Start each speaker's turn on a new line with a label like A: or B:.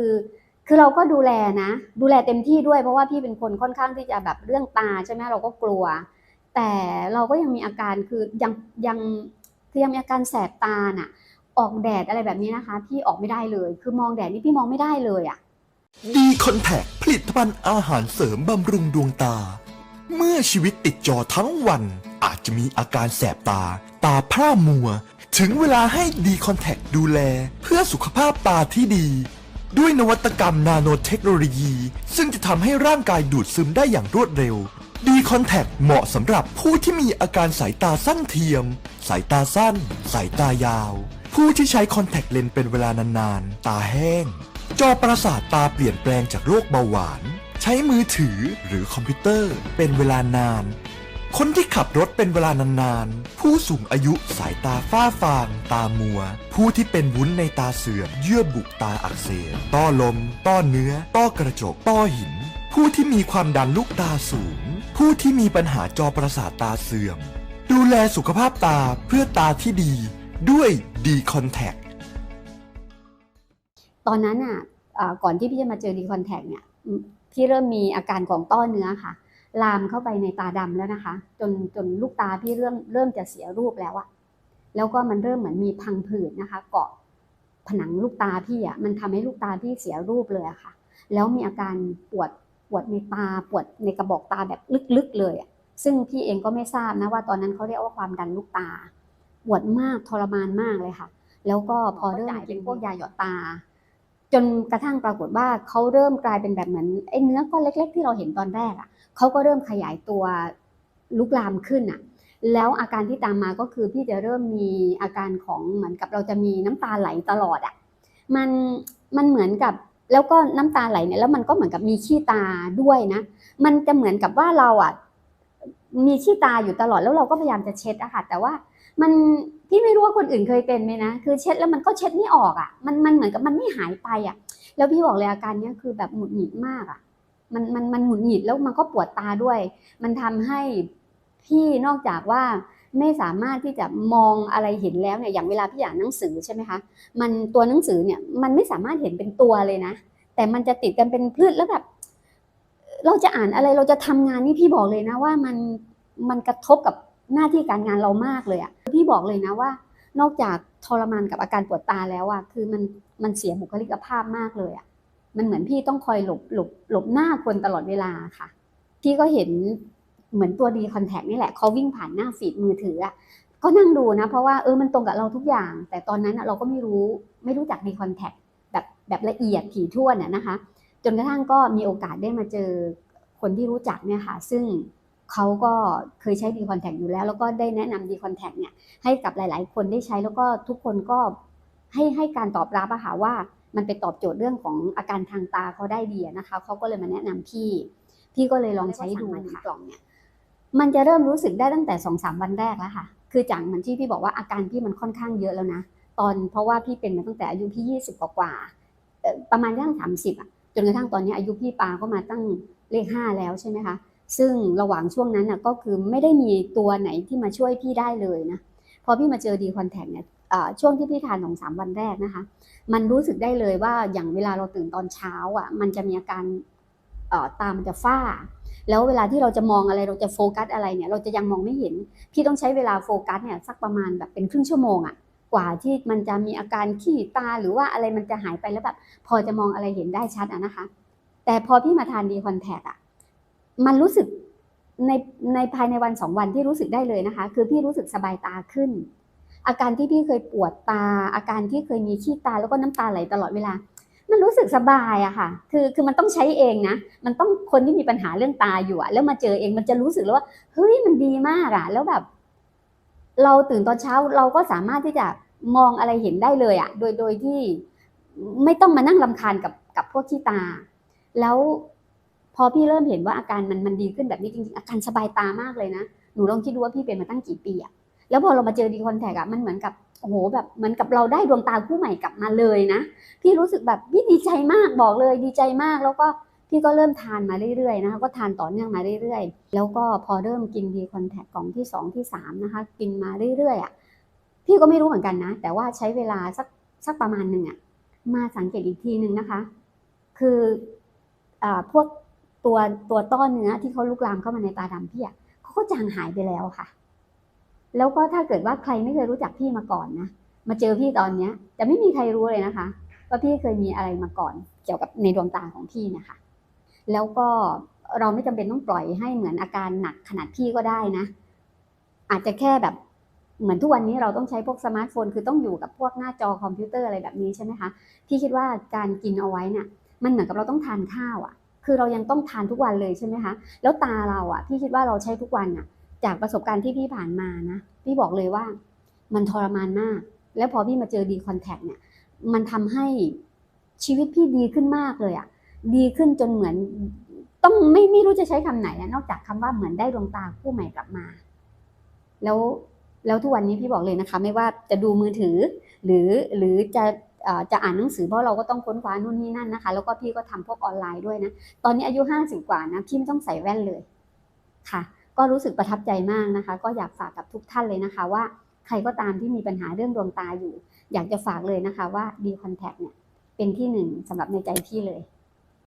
A: คือคือเราก็ดูแลนะ ดูแลเต็มที่ด้วยเพราะว่าพี่เป็นคนค่อนข้างที่จะแบบเรื่องตาใช่ไหมเราก็กลัว แต่เราก็ยังมีอาการคือยังยังคือยังมีอาการแสบตาน่ะ ออกแดดอะไรแบบนี้นะคะ พี่ออกไม่ได้เลย คือมองแดดนี่พี่มองไม่ได้เลยอะ
B: ดีคอนแทคผลิตภัณฑ์อาหารเสริมบำรุงดวงตา เมื่อชีวิตติดจอทั้งวัน อาจจะมีอาการแสบตา ตาพร่ามัว ถึงเวลาให้ดีคอนแทคดูแล เพื่อสุขภาพตาที่ดี ด้วยนวัตกรรมนาโนเทคโนโลยี ซึ่งจะทำให้ร่างกายดูดซึมได้อย่างรวดเร็วดีคอนแทคเหมาะสำหรับผู้ที่มีอาการสายตาสั้นเทียม สายตาสั้น สายตายาว ผู้ที่ใช้คอนแทคเลนส์เป็นเวลานานๆ ตาแห้ง จอประสาทตาเปลี่ยนแปลงจากโรคเบาหวาน ใช้มือถือหรือคอมพิวเตอร์ เป็นเวลานาน คนที่ขับรถเป็นเวลานานๆ ผู้สูงอายุสายตาฝ้าฟาง ตามัว ผู้ที่เป็นวุ้นในตาเสื่อม เยื่อบุตาอักเสบ ต้อลม ต้อเนื้อ ต้อกระจก ต้อหิน ผู้ที่มีความดันลูกตาสูง ผู้ที่มีปัญหาจอประสาทตาเสื่อม ดูแลสุขภาพตาเพื่อตาที่ดี ด้วยดีคอนแทค
A: ตอนนั้นอะก่อนที่พี่จะมาเจอดีคอนแทคเนี่ยพี่เริ่มมีอาการของต้อเนื้อค่ะ ลามเข้าไปในตาดำแล้วนะคะ จนจนลูกตาพี่เริ่มเริ่มจะเสียรูปแล้วอะแล้วก็มันเริ่มเหมือนมีพังผืดนะคะ เกาะผนังลูกตาพี่อะมันทำให้ลูกตาพี่เสียรูปเลยอะค่ะ แล้วมีอาการปวดปวดในตาปวดในกระบอกตาแบบลึกๆเลยอะซึ่งพี่เองก็ไม่ทราบนะว่าตอนนั้นเขาเรียกว่าความดันลูกตา ปวดมากทรมานมากเลยค่ะ แล้วก็พอเริ่มเป็นพวกยาหยอดตา จนกระทั่งปรากฏว่าเขาเริ่มกลายเป็นแบบเหมือนไอ้เนื้อก้อนเล็ก ๆ ที่เราเห็นตอนแรกอะ เขาก็เริ่มขยายตัวลุกลามขึ้นอะแล้วอาการที่ตามมาก็คือพี่จะเริ่มมีอาการของเหมือนกับเราจะมีน้ำตาไหลตลอดอะมันมันเหมือนกับแล้วก็น้ำตาไหลเนี่ยแล้วมันก็เหมือนกับมีขี้ตาด้วยนะ มันจะเหมือนกับว่าเราอะมีขี้ตาอยู่ตลอดแล้วเราก็พยายามจะเช็ดอะค่ะแต่ว่ามันพี่ไม่รู้ว่าคนอื่นเคยเป็นไหมนะ คือเช็ดแล้วมันก็เช็ดไม่ออกอะมันมันเหมือนกับมันไม่หายไปอะ แล้วพี่บอกเลยอาการเนี้ยคือแบบหงุดหงิดมากอะ มันมันมันหงุดหงิดแล้วมันก็ปวดตาด้วย มันทำให้พี่นอกจากว่าไม่สามารถที่จะมองอะไรเห็นแล้วเนี่ยอย่างเวลาพี่อ่านหนังสือใช่ไหมคะมันตัวหนังสือเนี่ยมันไม่สามารถเห็นเป็นตัวเลยนะ แต่มันจะติดกันเป็นพืชแล้วแบบเราจะอ่านอะไรเราจะทำงานนี่พี่บอกเลยนะว่ามันมันกระทบกับหน้าที่การงานเรามากเลยอะพี่บอกเลยนะว่า นอกจากทรมานกับอาการปวดตาแล้วอะคือมันมันเสียบุคลิกภาพมากเลยอะ มันเหมือนพี่ต้องคอยหลบหลบหลบหน้าคนตลอดเวลาค่ะ พี่ก็เห็นเหมือนตัวดีคอนแทคนี่แหละเขาวิ่งผ่านหน้าฟีดมือถืออะก็นั่งดูนะ เพราะว่าเออมันตรงกับเราทุกอย่าง แต่ตอนนั้นเราก็ไม่รู้ไม่รู้จักดีคอนแทคแบบแบบละเอียดถี่ถ้วนนะคะ จนกระทั่งก็มีโอกาสได้มาเจอคนที่รู้จักเนี่ยค่ะ ซึ่งเขาก็เคยใช้ดีคอนแทคอยู่แล้ว แล้วก็ได้แนะนำดีคอนแทคเนี่ยให้กับหลาย ๆ คนได้ใช้แล้วก็ทุกคนก็ให้ให้การตอบรับอะค่ะว่า มันไปตอบโจทย์เรื่องของอาการทางตาเขาได้ดีอะนะคะเขาก็เลยมาแนะนำพี่ พี่ก็เลยลองใช้ดูค่ะกล่องเนี่ยมันจะเริ่มรู้สึกได้ตั้งแต่สองสามวันแรกแล้วค่ะ คือจากเหมือนที่พี่บอกว่าอาการพี่มันค่อนข้างเยอะแล้วนะ ตอนเพราะว่าพี่เป็นมาตั้งแต่อายุพี่ยี่สิบกว่าๆเอ่อประมาณย่างสามสิบอะจนกระทั่งตอนนี้อายุพี่ปาก็มาตั้งเลขห้าแล้วใช่ไหมคะ ซึ่งระหว่างช่วงนั้นน่ะก็คือไม่ได้มีตัวไหนที่มาช่วยพี่ได้เลยนะ พอพี่มาเจอดีคอนแทคเนี่ยอ่า ช่วงที่พี่ทานสองสามวันแรกนะคะ มันรู้สึกได้เลยว่าอย่างเวลาเราตื่นตอนเช้าอะ มันจะมีอาการตามันจะฝ้า แล้วเวลาที่เราจะมองอะไรเราจะโฟกัสอะไรเนี่ย เราจะยังมองไม่เห็น พี่ต้องใช้เวลาโฟกัสเนี่ยสักประมาณแบบเป็นครึ่งชั่วโมงอะกว่าที่มันจะมีอาการขี้ตาหรือว่าอะไรมันจะหายไปแล้วแบบพอจะมองอะไรเห็นได้ชัดอะนะคะ แต่พอพี่มาทานดีคอนแทคอะมันรู้สึกในในภายในวันสองวันที่รู้สึกได้เลยนะคะ คือพี่รู้สึกสบายตาขึ้น อาการที่พี่เคยปวดตา อาการที่เคยมีขี้ตาแล้วก็น้ำตาไหลตลอดเวลา มันรู้สึกสบายอะค่ะ คือคือมันต้องใช้เองนะ มันต้องคนที่มีปัญหาเรื่องตาอยู่อะแล้วมาเจอเองมันจะรู้สึกแล้วว่าเฮ้ยมันดีมากอะแล้วแบบ เราตื่นตอนเช้าเราก็สามารถที่จะมองอะไรเห็นได้เลยอะโดยโดยที่ไม่ต้องมานั่งลำคาญกับกับพวกขี้ตา แล้วพอพี่เริ่มเห็นว่าอาการมันมันดีขึ้นแบบนี้จริงๆอาการสบายตามากเลยนะ หนูลองคิดดูว่าพี่เป็นมาตั้งกี่ปีอะ แล้วพอเรามาเจอดีคอนแทคอะมันเหมือนกับโอ้โหแบบเหมือนกับเราได้ดวงตาคู่ใหม่กลับมาเลยนะพี่รู้สึกแบบพี่ดีใจมากบอกเลยดีใจมากแล้วก็พี่ก็เริ่มทานมาเรื่อยๆนะคะก็ทานต่อเนื่องมาเรื่อยๆ แล้วก็พอเริ่มกินดีคอนแทคกล่องที่สองที่สามนะคะกินมาเรื่อยๆอะพี่ก็ไม่รู้เหมือนกันนะ แต่ว่าใช้เวลาสักสักประมาณหนึ่งอะมาสังเกตอีกทีหนึ่งนะคะ คืออาพวกตัวตัวต้อนเนื้อที่เขาลุกลามเข้ามาในตาดำพี่อะเขาก็จางหายไปแล้วค่ะ แล้วก็ถ้าเกิดว่าใครไม่เคยรู้จักพี่มาก่อนนะมาเจอพี่ตอนเนี้ยจะไม่มีใครรู้เลยนะคะว่าพี่เคยมีอะไรมาก่อน เกี่ยวกับในดวงตาของพี่นะคะ แล้วก็เราไม่จำเป็นต้องปล่อยให้เหมือนอาการหนักขนาดพี่ก็ได้นะ อาจจะแค่แบบเหมือนทุกวันนี้เราต้องใช้พวกสมาร์ทโฟน คือต้องอยู่กับพวกหน้าจอคอมพิวเตอร์อะไรแบบนี้ใช่ไหมคะพี่คิดว่าการกินเอาไว้เนี่ยมันเหมือนกับเราต้องทานข้าวอะ่ะ คือเรายังต้องทานทุกวันเลยใช่ไหมคะ แล้วตาเราอะ่ะพี่คิดว่าเราใช้ทุกวันอะ่ะ จากประสบการณ์ที่พี่ผ่านมานะ พี่บอกเลยว่ามันทรมานมาก แล้วพอพี่มาเจอดีคอนแทคเนี่ย มันทำให้ชีวิตพี่ดีขึ้นมากเลยอะ่ะดีขึ้นจนเหมือนต้องไม่ไม่รู้จะใช้คำไหนอะนอกจากคำว่าเหมือนได้ดวงตาคู่ใหม่กลับมา แล้วแล้วทุกวันนี้พี่บอกเลยนะคะ ไม่ว่าจะดูมือถือ หรือหรือจะอ่อจะอ่านหนังสือเพราะเราก็ต้องค้นคว้านู่นนี่นั่นนะคะ แล้วก็พี่ก็ทำพวกออนไลน์ด้วยนะ ตอนนี้อายุห้าสิบกว่านะพี่ไม่ต้องใส่แว่นเลยค่ะ ก็รู้สึกประทับใจมากนะคะ ก็อยากฝากกับทุกท่านเลยนะคะ ว่าใครก็ตามที่มีปัญหาเรื่องดวงตาอยู่ อยากจะฝากเลยนะคะว่าดีคอนแทคเนี่ยเป็นที่หนึ่งสำหรับในใจพี่เลย